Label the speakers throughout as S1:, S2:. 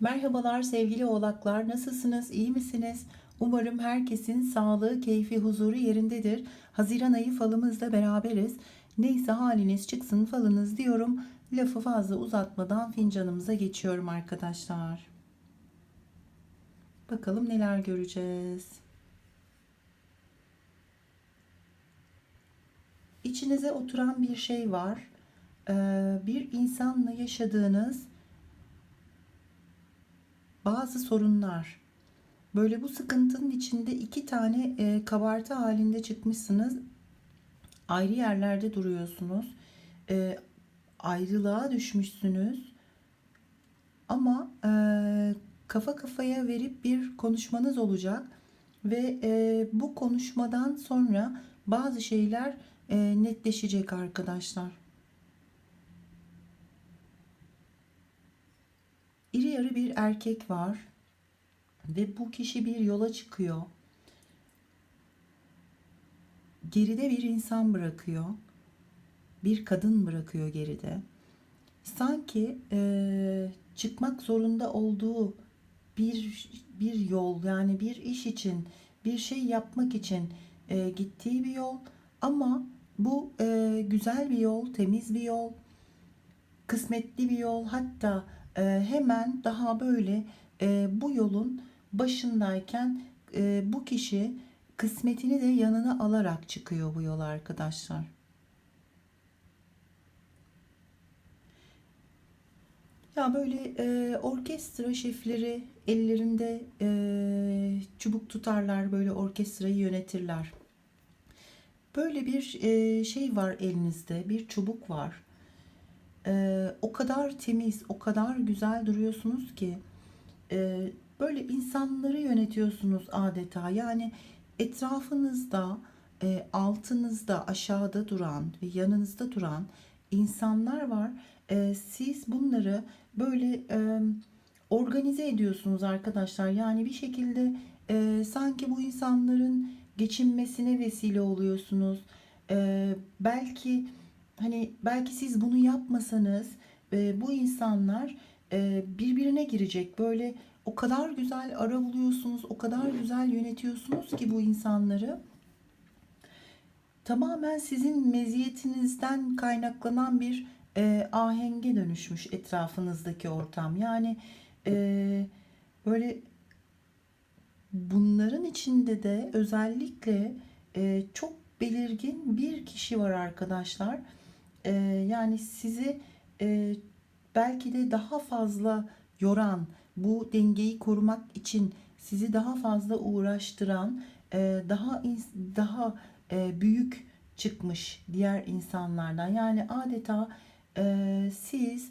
S1: Merhabalar sevgili oğlaklar. Nasılsınız? İyi misiniz? Umarım herkesin sağlığı, keyfi, huzuru yerindedir. Haziran ayı falımızla beraberiz. Neyse haliniz çıksın falınız diyorum. Lafı fazla uzatmadan fincanımıza geçiyorum arkadaşlar. Bakalım neler göreceğiz. İçinize oturan bir şey var. Ee, bir insanla yaşadığınız bazı sorunlar. Böyle bu sıkıntının içinde iki tane e, kabartı halinde çıkmışsınız. Ayrı yerlerde duruyorsunuz. E, ayrılığa düşmüşsünüz. Ama e, kafa kafaya verip bir konuşmanız olacak. Ve e, bu konuşmadan sonra bazı şeyler e, netleşecek arkadaşlar. Yarı bir erkek var ve bu kişi bir yola çıkıyor. Geride bir insan bırakıyor. Bir kadın bırakıyor geride. Sanki e, çıkmak zorunda olduğu bir bir yol yani bir iş için bir şey yapmak için e, gittiği bir yol ama bu e, güzel bir yol, temiz bir yol, kısmetli bir yol hatta hemen daha böyle e, bu yolun başındayken e, bu kişi kısmetini de yanına alarak çıkıyor bu yola arkadaşlar. Ya böyle e, orkestra şefleri ellerinde e, çubuk tutarlar böyle orkestrayı yönetirler. Böyle bir e, şey var elinizde bir çubuk var. E, o kadar temiz o kadar güzel duruyorsunuz ki e, böyle insanları yönetiyorsunuz adeta. Yani etrafınızda e, altınızda aşağıda duran ve yanınızda duran insanlar var. E, siz bunları böyle e, organize ediyorsunuz arkadaşlar. Yani bir şekilde e, sanki bu insanların geçinmesine vesile oluyorsunuz. E, belki hani belki siz bunu yapmasanız e, bu insanlar e, birbirine girecek. Böyle o kadar güzel ara buluyorsunuz, o kadar güzel yönetiyorsunuz ki bu insanları. Tamamen sizin meziyetinizden kaynaklanan bir e, ahenge dönüşmüş etrafınızdaki ortam. Yani e, böyle bunların içinde de özellikle e, çok belirgin bir kişi var arkadaşlar. E, yani sizi e, belki de daha fazla yoran, bu dengeyi korumak için sizi daha fazla uğraştıran, e, daha daha e, büyük çıkmış diğer insanlardan. Yani adeta e, siz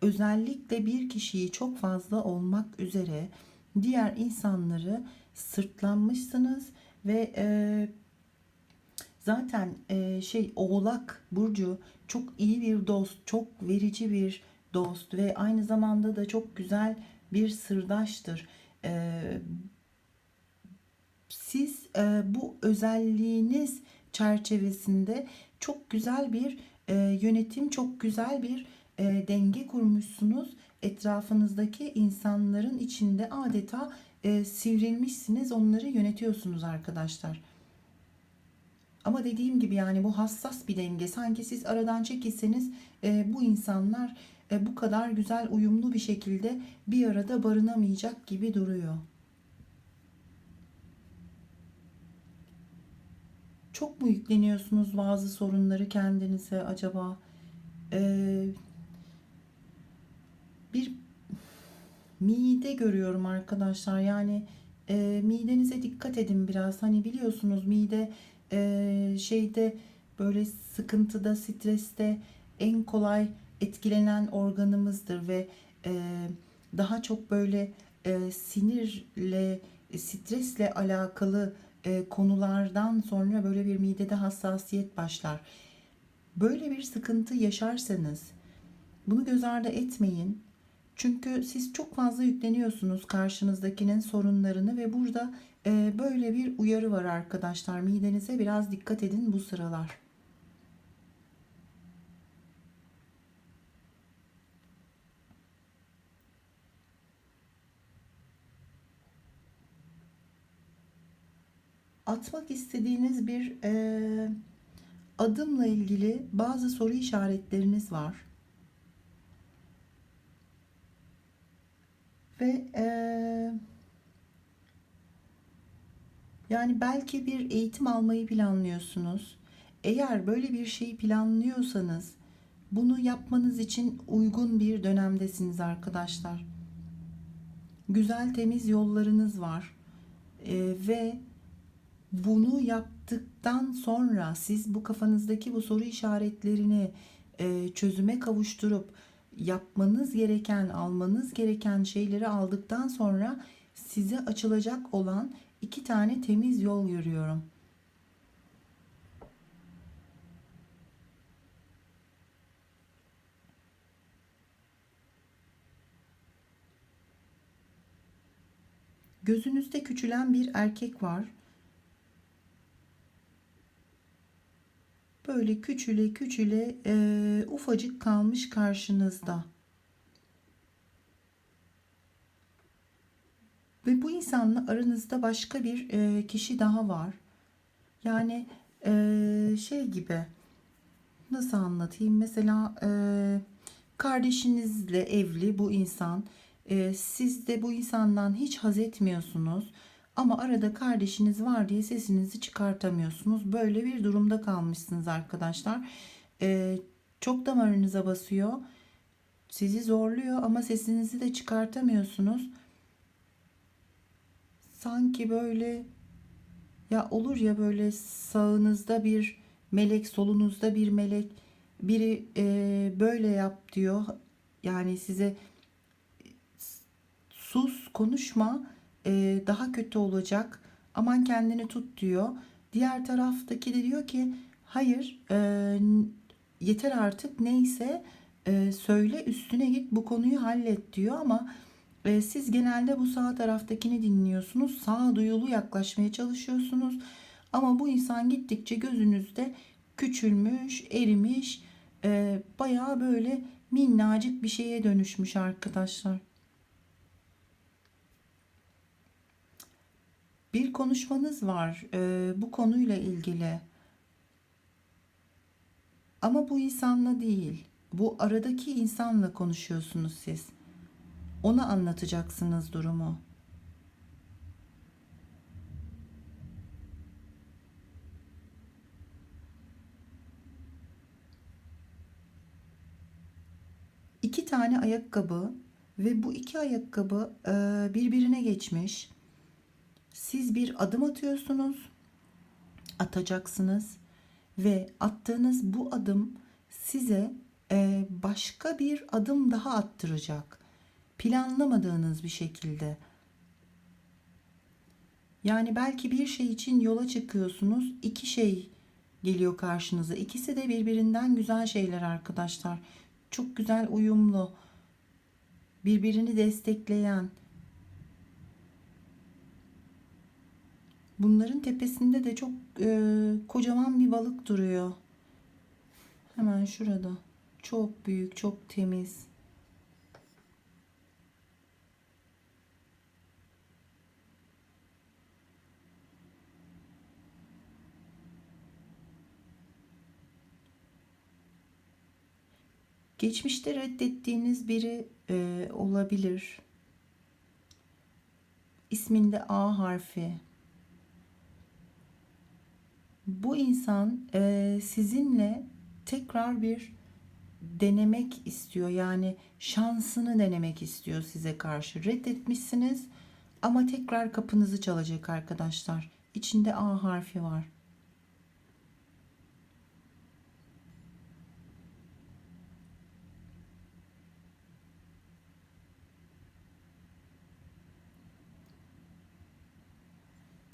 S1: özellikle bir kişiyi çok fazla olmak üzere diğer insanları sırtlanmışsınız ve zaten şey Oğlak burcu çok iyi bir dost, çok verici bir dost ve aynı zamanda da çok güzel bir sırdaştır. Ee, siz e, bu özelliğiniz çerçevesinde çok güzel bir e, yönetim, çok güzel bir e, denge kurmuşsunuz. Etrafınızdaki insanların içinde adeta sivrilmişsiniz, onları yönetiyorsunuz arkadaşlar. Ama dediğim gibi yani bu hassas bir denge. Sanki siz aradan çekilseniz bu insanlar bu kadar güzel uyumlu bir şekilde bir arada barınamayacak gibi duruyor. Çok mu yükleniyorsunuz bazı sorunları kendinize acaba? Ee, bir mide görüyorum arkadaşlar. Yani e, midenize dikkat edin biraz. Hani biliyorsunuz mide e, şeyde böyle sıkıntıda, streste en kolay etkilenen organımızdır ve e, daha çok böyle e, sinirle, stresle alakalı e, konulardan sonra böyle bir midede hassasiyet başlar. Böyle bir sıkıntı yaşarsanız bunu göz ardı etmeyin. Çünkü siz çok fazla yükleniyorsunuz karşınızdakinin sorunlarını ve burada ee, böyle bir uyarı var arkadaşlar. Midenize biraz dikkat edin bu sıralar. Atmak istediğiniz bir e, adımla ilgili bazı soru işaretleriniz var. Ve eee yani belki bir eğitim almayı planlıyorsunuz. Eğer böyle bir şeyi planlıyorsanız bunu yapmanız için uygun bir dönemdesiniz arkadaşlar. Güzel temiz yollarınız var. Ee, ve bunu yaptıktan sonra siz bu kafanızdaki bu soru işaretlerini e, çözüme kavuşturup yapmanız gereken, almanız gereken şeyleri aldıktan sonra size açılacak olan iki tane temiz yol görüyorum. Gözünüzde küçülen bir erkek var. Böyle küçüle küçüle e, ufacık kalmış karşınızda. Ve bu insanla aranızda başka bir e, kişi daha var. Yani e, şey gibi nasıl anlatayım? Mesela e, kardeşinizle evli bu insan. E, siz de bu insandan hiç haz etmiyorsunuz. Ama arada kardeşiniz var diye sesinizi çıkartamıyorsunuz. Böyle bir durumda kalmışsınız arkadaşlar. E, çok damarınıza basıyor. Sizi zorluyor ama sesinizi de çıkartamıyorsunuz sanki böyle ya olur ya böyle sağınızda bir melek solunuzda bir melek biri e, böyle yap diyor. Yani size sus konuşma e, daha kötü olacak. Aman kendini tut diyor. Diğer taraftaki de diyor ki hayır e, yeter artık. Neyse e, söyle üstüne git bu konuyu hallet. diyor ama e, siz genelde bu sağ taraftakini dinliyorsunuz. Sağduyulu yaklaşmaya çalışıyorsunuz. Ama bu insan gittikçe gözünüzde küçülmüş, erimiş, e, bayağı böyle minnacık bir şeye dönüşmüş arkadaşlar. Bir konuşmanız var e, bu konuyla ilgili. Ama bu insanla değil. Bu aradaki insanla konuşuyorsunuz siz. Ona anlatacaksınız durumu. İki tane ayakkabı ve bu iki ayakkabı e, birbirine geçmiş. Siz bir adım atıyorsunuz, atacaksınız ve attığınız bu adım size e, başka bir adım daha attıracak planlamadığınız bir şekilde. Yani belki bir şey için yola çıkıyorsunuz. iki şey geliyor karşınıza. İkisi de birbirinden güzel şeyler arkadaşlar. Çok güzel uyumlu. Birbirini destekleyen. Bunların tepesinde de çok e, kocaman bir balık duruyor. Hemen şurada. Çok büyük, çok temiz. Geçmişte reddettiğiniz biri e, olabilir. İsminde A harfi. Bu insan e, sizinle tekrar bir denemek istiyor. Yani şansını denemek istiyor size karşı. Reddetmişsiniz ama tekrar kapınızı çalacak arkadaşlar. İçinde A harfi var.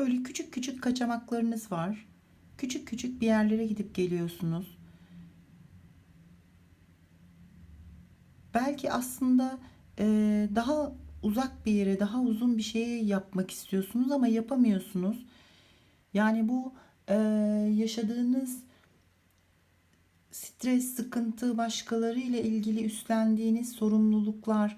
S1: Böyle küçük küçük kaçamaklarınız var. Küçük küçük bir yerlere gidip geliyorsunuz. Belki aslında e, daha uzak bir yere, daha uzun bir şey yapmak istiyorsunuz ama yapamıyorsunuz. Yani bu e, yaşadığınız stres, sıkıntı, başkaları ile ilgili üstlendiğiniz sorumluluklar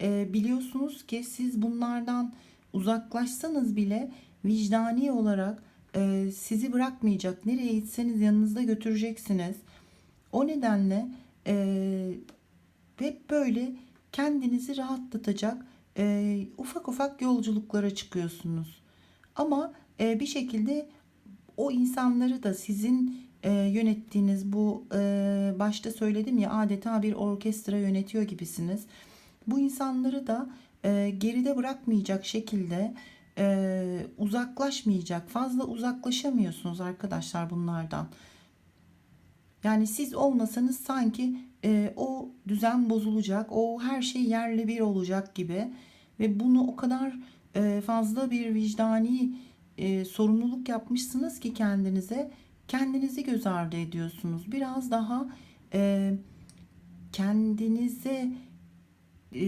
S1: e, biliyorsunuz ki siz bunlardan uzaklaşsanız bile vicdani olarak e, sizi bırakmayacak. Nereye gitseniz yanınızda götüreceksiniz. O nedenle e, hep böyle kendinizi rahatlatacak e, ufak ufak yolculuklara çıkıyorsunuz. Ama e, bir şekilde o insanları da sizin e, yönettiğiniz bu e, başta söyledim ya adeta bir orkestra yönetiyor gibisiniz. Bu insanları da e, geride bırakmayacak şekilde e, uzaklaşmayacak fazla uzaklaşamıyorsunuz arkadaşlar bunlardan. Yani siz olmasanız sanki e, o düzen bozulacak, o her şey yerle bir olacak gibi ve bunu o kadar e, fazla bir vicdani e, sorumluluk yapmışsınız ki kendinize kendinizi göz ardı ediyorsunuz. Biraz daha e, kendinize e,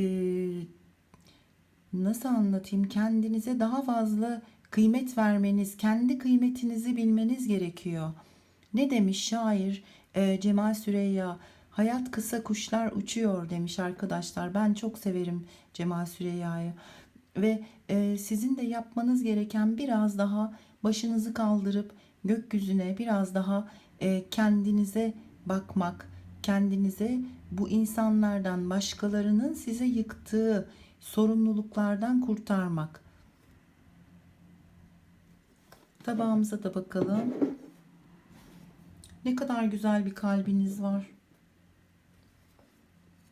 S1: nasıl anlatayım kendinize daha fazla kıymet vermeniz, kendi kıymetinizi bilmeniz gerekiyor. Ne demiş şair e, Cemal Süreyya? Hayat kısa kuşlar uçuyor demiş arkadaşlar. Ben çok severim Cemal Süreyya'yı. Ve e, sizin de yapmanız gereken biraz daha başınızı kaldırıp gökyüzüne biraz daha e, kendinize bakmak, kendinize bu insanlardan başkalarının size yıktığı sorumluluklardan kurtarmak. Tabağımıza da bakalım. Ne kadar güzel bir kalbiniz var.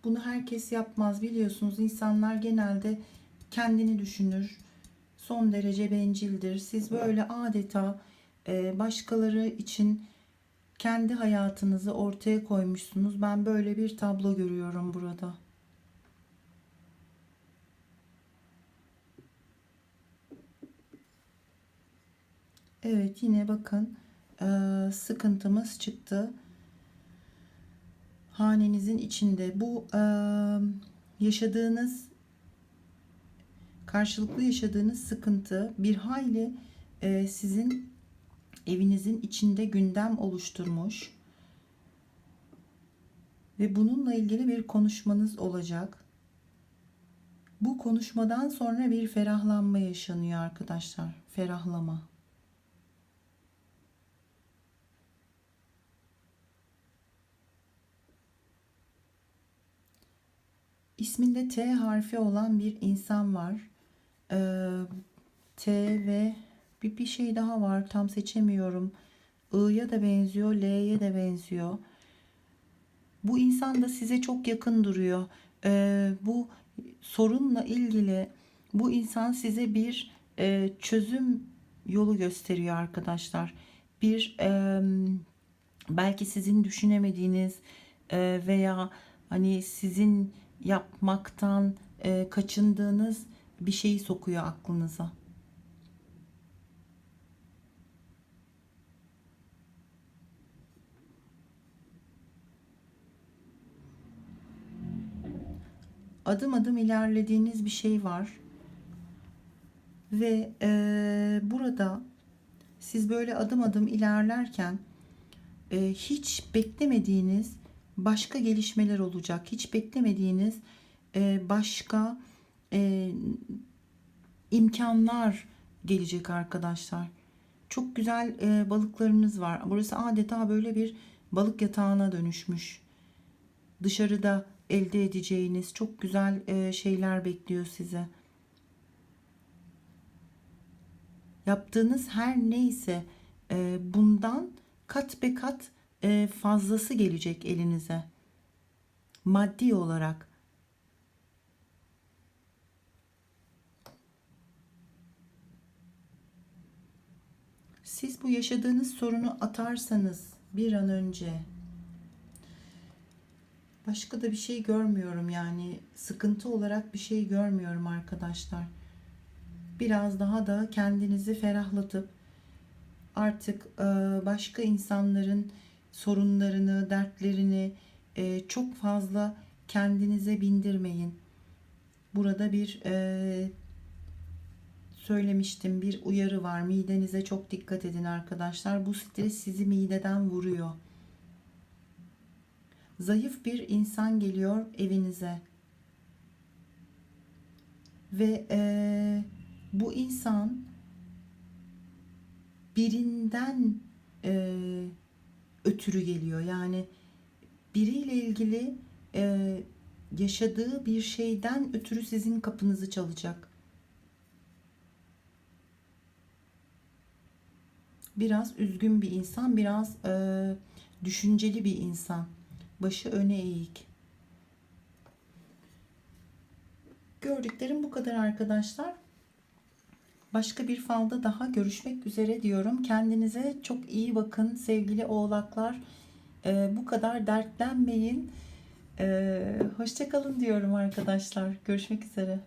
S1: Bunu herkes yapmaz biliyorsunuz. İnsanlar genelde kendini düşünür. Son derece bencildir. Siz böyle adeta e, başkaları için kendi hayatınızı ortaya koymuşsunuz. Ben böyle bir tablo görüyorum burada. Evet yine bakın e, sıkıntımız çıktı. Hanenizin içinde bu e, yaşadığınız karşılıklı yaşadığınız sıkıntı bir hayli e, sizin evinizin içinde gündem oluşturmuş ve bununla ilgili bir konuşmanız olacak. Bu konuşmadan sonra bir ferahlanma yaşanıyor arkadaşlar. Ferahlama. İsminde T harfi olan bir insan var. Ee, T ve bir, bir şey daha var. Tam seçemiyorum. I'ya da benziyor. L'ye de benziyor. Bu insan da size çok yakın duruyor. Ee, bu sorunla ilgili bu insan size bir e, çözüm yolu gösteriyor arkadaşlar. Bir e, belki sizin düşünemediğiniz e, veya hani sizin yapmaktan e, kaçındığınız bir şeyi sokuyor aklınıza. Adım adım ilerlediğiniz bir şey var. Ve e, burada siz böyle adım adım ilerlerken e, hiç beklemediğiniz başka gelişmeler olacak. Hiç beklemediğiniz e, başka e, imkanlar gelecek arkadaşlar. Çok güzel e, balıklarınız var. Burası adeta böyle bir balık yatağına dönüşmüş. Dışarıda elde edeceğiniz çok güzel e, şeyler bekliyor size. Yaptığınız her neyse e, bundan kat be kat e, fazlası gelecek elinize. Maddi olarak. Siz bu yaşadığınız sorunu atarsanız bir an önce başka da bir şey görmüyorum yani sıkıntı olarak bir şey görmüyorum arkadaşlar. Biraz daha da kendinizi ferahlatıp artık e, başka insanların sorunlarını, dertlerini e, çok fazla kendinize bindirmeyin. Burada bir e, söylemiştim bir uyarı var. Midenize çok dikkat edin arkadaşlar. Bu stres sizi mideden vuruyor. Zayıf bir insan geliyor evinize. Ve e, bu insan birinden e, ötürü geliyor. Yani biriyle ilgili e, yaşadığı bir şeyden ötürü sizin kapınızı çalacak. Biraz üzgün bir insan, biraz e, düşünceli bir insan. Başı öne eğik. Gördüklerim bu kadar arkadaşlar. Başka bir falda daha görüşmek üzere diyorum. Kendinize çok iyi bakın sevgili oğlaklar. Ee, bu kadar dertlenmeyin. Ee, Hoşçakalın diyorum arkadaşlar. Görüşmek üzere.